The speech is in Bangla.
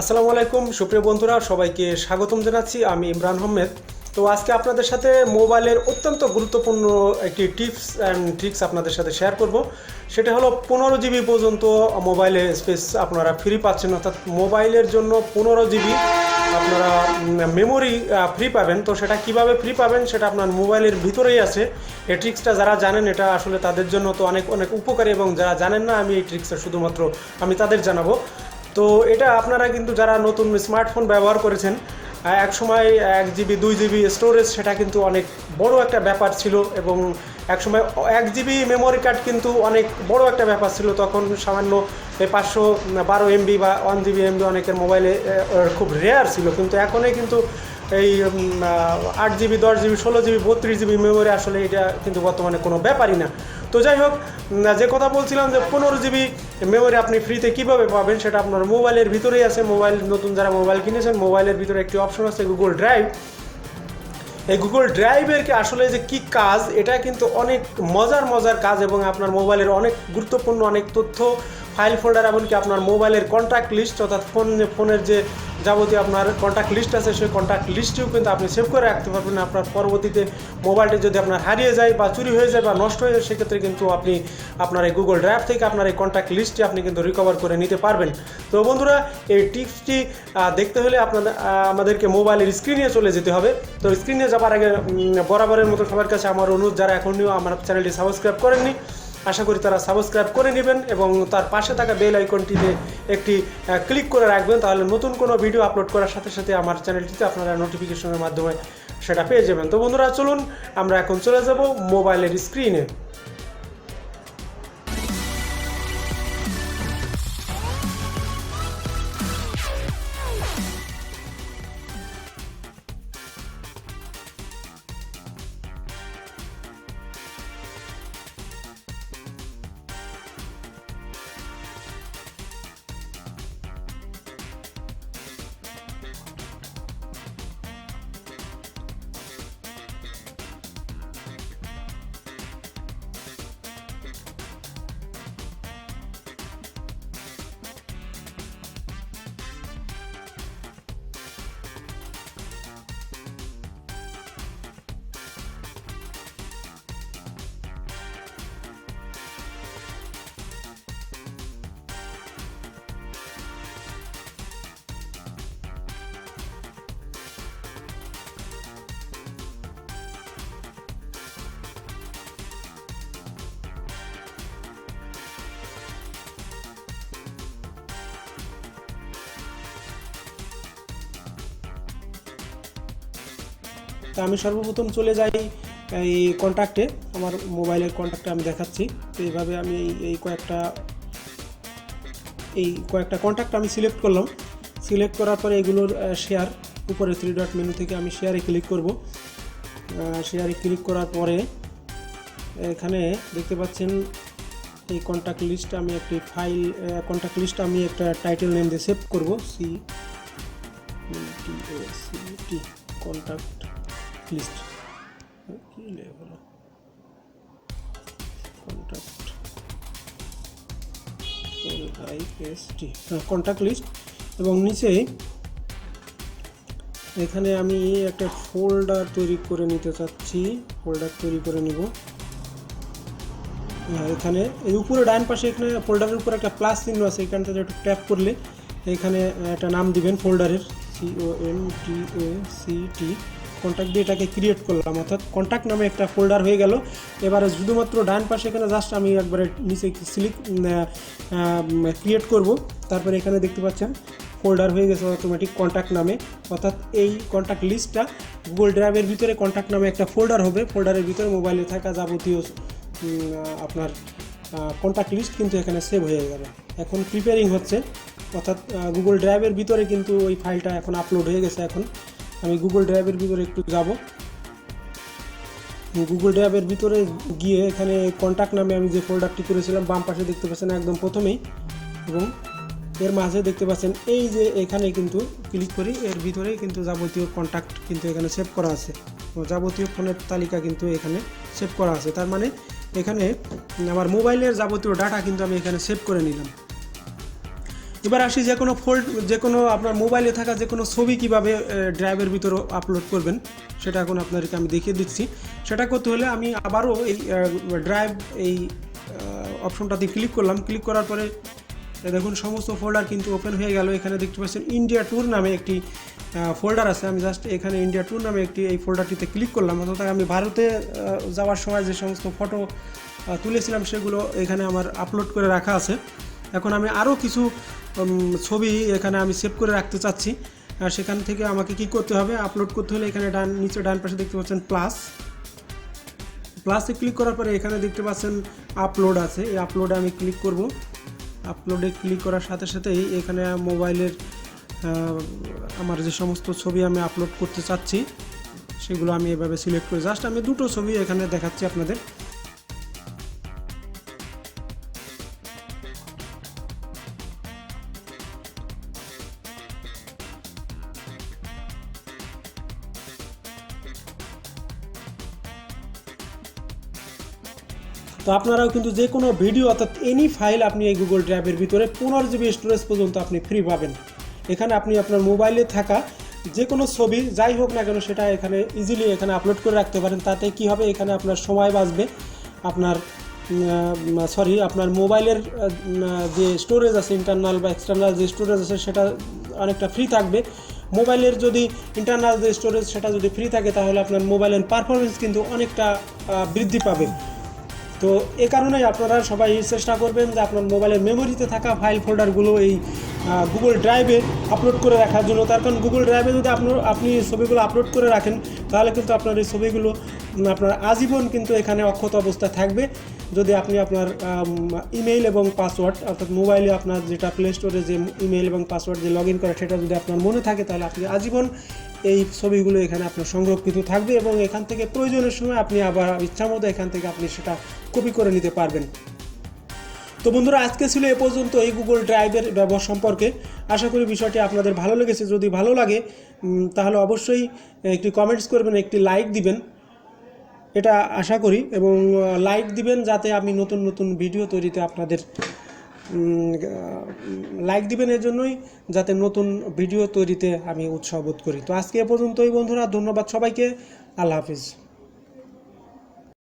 আসসালামু আলাইকুম, সুপ্রিয় বন্ধুরা, সবাইকে স্বাগতম জানাচ্ছি। আমি ইমরান আহমেদ। তো আজকে আপনাদের সাথে মোবাইলের অত্যন্ত গুরুত্বপূর্ণ একটি টিপস অ্যান্ড ট্রিক্স আপনাদের সাথে শেয়ার করব। সেটা হলো পনেরো জিবি পর্যন্ত মোবাইলে স্পেস আপনারা ফ্রি পাচ্ছেন, অর্থাৎ মোবাইলের জন্য পনেরো জিবি আপনারা মেমোরি ফ্রি পাবেন। তো সেটা কীভাবে ফ্রি পাবেন সেটা আপনার মোবাইলের ভিতরেই আছে। এই ট্রিক্সটা যারা জানেন, এটা আসলে তাদের জন্য তো অনেক অনেক উপকারী এবং যারা জানেন না, আমি এই ট্রিক্সটা শুধুমাত্র আমি তাদের জানাব। তো এটা আপনারা কিন্তু যারা নতুন স্মার্টফোন ব্যবহার করেছেন এক সময় এক জিবি দুই জিবি স্টোরেজ সেটা কিন্তু অনেক বড় একটা ব্যাপার ছিল এবং এক সময় এক জিবি মেমোরি কার্ড কিন্তু অনেক বড় একটা ব্যাপার ছিল। তখন সামান্য পাঁচশো বারো এমবি বা ওয়ান জিবি এমবি অনেকের মোবাইলে খুব রেয়ার ছিল। কিন্তু এখনই কিন্তু এই আট জিবি দশ জিবি ষোলো জিবি বত্রিশ জিবি মেমোরি আসলে এটা কিন্তু বর্তমানে কোনো ব্যাপারই না। তো যাই হোক যে কথা বলছিলাম যে পনেরো জিবি মেমোরি আপনি ফ্রিতে কীভাবে পাবেন, সেটা আপনার মোবাইলের ভিতরেই আছে। মোবাইল নতুন যারা মোবাইল কিনেছেন মোবাইলের ভিতরে একটি অপশন আছে গুগল ড্রাইভ এই গুগল ড্রাইভের কি আসলে যে কি কাজ, এটা কিন্তু অনেক মজার মজার কাজ এবং আপনার মোবাইলের অনেক গুরুত্বপূর্ণ অনেক তথ্য ফাইল ফোল্ডার এমনকি আপনার মোবাইলের কন্ট্যাক্ট লিস্ট অর্থাৎ ফোন ফোনের যে যাবতীয় আপনার কন্ট্যাক্ট লিস্ট আছে, সেই কন্ট্যাক্ট লিস্টেও কিন্তু আপনি সেভ করে রাখতে পারবেন। আপনার পরবর্তীতে মোবাইলটি যদি আপনার হারিয়ে যায় বা চুরি হয়ে যায় বা নষ্ট হয়ে যায়, সেক্ষেত্রে কিন্তু আপনি আপনার এই গুগল ড্রাইভ থেকে আপনার এই কন্ট্যাক্ট লিস্টটি আপনি কিন্তু রিকভার করে নিতে পারবেন। তো বন্ধুরা, এই টিপসটি দেখতে হলে আপনাদের আমাদেরকে মোবাইলের স্ক্রিনে চলে যেতে হবে। তো স্ক্রিনে যাবার আগে বরাবরের মতো সবার কাছে আমার অনুরোধ, যারা এখনও আমার চ্যানেলটি সাবস্ক্রাইব করেননি আশা করি তারা সাবস্ক্রাইব করে নেবেন এবং তার পাশে থাকা বেল আইকনটিতে একটি ক্লিক করে রাখবেন, তাহলে নতুন কোনো ভিডিও আপলোড করার সাথে সাথে আমার চ্যানেলটিতে আপনারা নোটিফিকেশনের মাধ্যমে সেটা পেয়ে যাবেন। তো বন্ধুরা, চলুন আমরা এখন চলে যাব মোবাইলের স্ক্রিনে তা আমি সর্বপ্রথম চলে যাই এই কন্ট্যাক্টে আমার মোবাইলের কন্ট্যাক্টে আমি দেখাচ্ছি। তো এইভাবে আমি এই কয়েকটা এই কয়েকটা কন্ট্যাক্ট আমি সিলেক্ট করলাম। সিলেক্ট করার পরে এগুলোর শেয়ার উপরে থ্রি ডট মেনু থেকে আমি শেয়ারে ক্লিক করব। শেয়ারে ক্লিক করার পরে এখানে দেখতে পাচ্ছেন, এই কন্ট্যাক্ট লিস্ট আমি একটি ফাইল কন্ট্যাক্ট লিস্ট আমি একটা টাইটেল নেম দিয়ে সেভ করব। সি টি কন্ট্যাক্ট লিস্ট কি level contact L I S T contact list এবং নিচে এখানে আমি একটা ফোল্ডার তৈরি করে নিতে চাচ্ছি। ফোল্ডার তৈরি করে নিব। হ্যাঁ, এখানে এই উপরে ডান পাশে এখানে ফোল্ডারের উপরে একটা প্লাস চিহ্ন আছে। এখানটা একটু ট্যাপ করলে এখানে একটা নাম দিবেন ফোল্ডারের C O M T A C T contact দিয়ে এটাকে ক্রিয়েট করলাম, অর্থাৎ কন্ট্যাক্ট নামে একটা ফোল্ডার হয়ে গেল। এবারে শুধুমাত্র ডান পাশে এখানে জাস্ট আমি একবারে নিচে সিলিক ক্রিয়েট করব। তারপরে এখানে দেখতে পাচ্ছেন ফোল্ডার হয়ে গেছে অটোমেটিক কন্ট্যাক্ট নামে। অর্থাৎ এই কন্ট্যাক্ট লিস্টটা গুগল ড্রাইভের ভিতরে কন্ট্যাক্ট নামে একটা ফোল্ডার হবে। ফোল্ডারের ভিতরে মোবাইলে থাকা যাবতীয় আপনার কন্ট্যাক্ট লিস্ট কিন্তু এখানে সেভ হয়ে গেল। এখন প্রিপেয়ারিং হচ্ছে। অর্থাৎ গুগল ড্রাইভের ভিতরে কিন্তু ওই ফাইলটা এখন আপলোড হয়ে গেছে এখন। আমি গুগল ড্রাইভের ভিতরে একটু যাব। গুগল ড্রাইভের ভিতরে গিয়ে এখানে কন্ট্যাক্ট নামে আমি যে ফোল্ডারটি করেছিলাম, বাম পাশে দেখতে পাচ্ছেন একদম প্রথমেই এবং এর মাঝে দেখতে পাচ্ছেন এই যে এখানে কিন্তু ক্লিক করি, এর ভিতরেই কিন্তু যাবতীয় কন্ট্যাক্ট কিন্তু এখানে সেভ করা আছে। যাবতীয় ফোনের তালিকা কিন্তু এখানে সেভ করা আছে। তার মানে এখানে আমার মোবাইলের যাবতীয় ডাটা কিন্তু আমি এখানে সেভ করে নিলাম। এবার আসি যে কোনো ফোল্ড যে কোনো আপনার মোবাইলে থাকা যে কোনো ছবি কীভাবে ড্রাইভের ভিতরে আপলোড করবেন, সেটা এখন আপনাদেরকে আমি দেখিয়ে দিচ্ছি। সেটা করতে হলে আমি আবারও এই ড্রাইভ এই অপশনটাতে ক্লিক করলাম। ক্লিক করার পরে দেখুন সমস্ত ফোল্ডার কিন্তু ওপেন হয়ে গেল। এখানে দেখতে পাচ্ছেন ইন্ডিয়া ট্যুর নামে একটি ফোল্ডার আছে। আমি জাস্ট এখানে ইন্ডিয়া ট্যুর নামে একটি এই ফোল্ডারটিতে ক্লিক করলাম। অর্থাৎ আমি ভারতে যাওয়ার সময় যে সমস্ত ফটো তুলেছিলাম সেগুলো এখানে আমার আপলোড করে রাখা আছে। এখন আমি আরও কিছু ছবি এখানে আমি সেভ করে রাখতে চাচ্ছি। আর সেখান থেকে আমাকে কি করতে হবে? আপলোড করতে হলে এখানে ডান, নিচে ডান পাশে দেখতে পাচ্ছেন প্লাস প্লাসে ক্লিক করার পরে এখানে দেখতে পাচ্ছেন আপলোড আছে। এই আপলোডে আমি ক্লিক করব। আপলোডে ক্লিক করার সাথে সাথেই এখানে মোবাইলের আমার যে সমস্ত ছবি আমি আপলোড করতে চাচ্ছি, সেগুলো আমি এভাবে সিলেক্ট করে জাস্ট আমি দুটো ছবি এখানে দেখাচ্ছি আপনাদের। তো আপনারাও কিন্তু যে কোনো ভিডিও অর্থাৎ এনি ফাইল আপনি এই গুগল ড্রাইভের ভিতরে পনেরো জিবি স্টোরেজ পর্যন্ত আপনি ফ্রি পাবেন। এখানে আপনি আপনার মোবাইলে থাকা যে কোনো ছবি, যাই হোক না কেন সেটা এখানে ইজিলি এখানে আপলোড করে রাখতে পারেন। তাতে কি হবে? এখানে আপনার সময় বাঁচবে। আপনার সরি আপনার মোবাইলের যে স্টোরেজ আছে ইন্টারনাল বা এক্সটার্নাল যে স্টোরেজ আছে, সেটা অনেকটা ফ্রি থাকবে। মোবাইলের যদি ইন্টারনাল যে স্টোরেজ সেটা যদি ফ্রি থাকে, তাহলে আপনার মোবাইলের পারফরমেন্স কিন্তু অনেকটা বৃদ্ধি পাবে। তো এ কারণেই আপনারা সবাই চেষ্টা করবেন যে আপনার মোবাইলের মেমোরিতে থাকা ফাইল ফোল্ডারগুলো এই গুগল ড্রাইভে আপলোড করে রাখার জন্য। তার কারণ গুগল ড্রাইভে যদি আপনার আপনি ছবিগুলো আপলোড করে রাখেন, তাহলে কিন্তু আপনার এই ছবিগুলো আপনার আজীবন কিন্তু এখানে অক্ষত অবস্থায় থাকবে। যদি আপনি আপনার ইমেইল এবং পাসওয়ার্ড অর্থাৎ মোবাইলে আপনার যেটা প্লে স্টোরে যে ইমেইল এবং পাসওয়ার্ড যে লগ ইন করে, সেটা যদি আপনার মনে থাকে, তাহলে আপনি আজীবন এই ছবিগুলো এখানে আপনার সংরক্ষিত থাকবে এবং এখান থেকে প্রয়োজনের সময় আপনি আবার ইচ্ছামতো এখান থেকে আপনি সেটা কপি করে নিতে পারবেন। তো বন্ধুরা, আজকে ছিল এ পর্যন্ত এই গুগল ড্রাইভের ব্যবহার সম্পর্কে। আশা করি বিষয়টি আপনাদের ভালো লেগেছে। যদি ভালো লাগে তাহলে অবশ্যই একটি কমেন্টস করবেন, একটি লাইক দিবেন। এটা আশা করি। এবং লাইক দিবেন যাতে আমি নতুন নতুন ভিডিও তৈরিতে আপনাদের লাইক দিবেন এর জন্যই যাতে নতুন ভিডিও তৈরিতে আমি উৎসাহ বোধ করি। তো আজকে এ পর্যন্তই বন্ধুরা, ধন্যবাদ সবাইকে, আল্লাহ হাফিজ।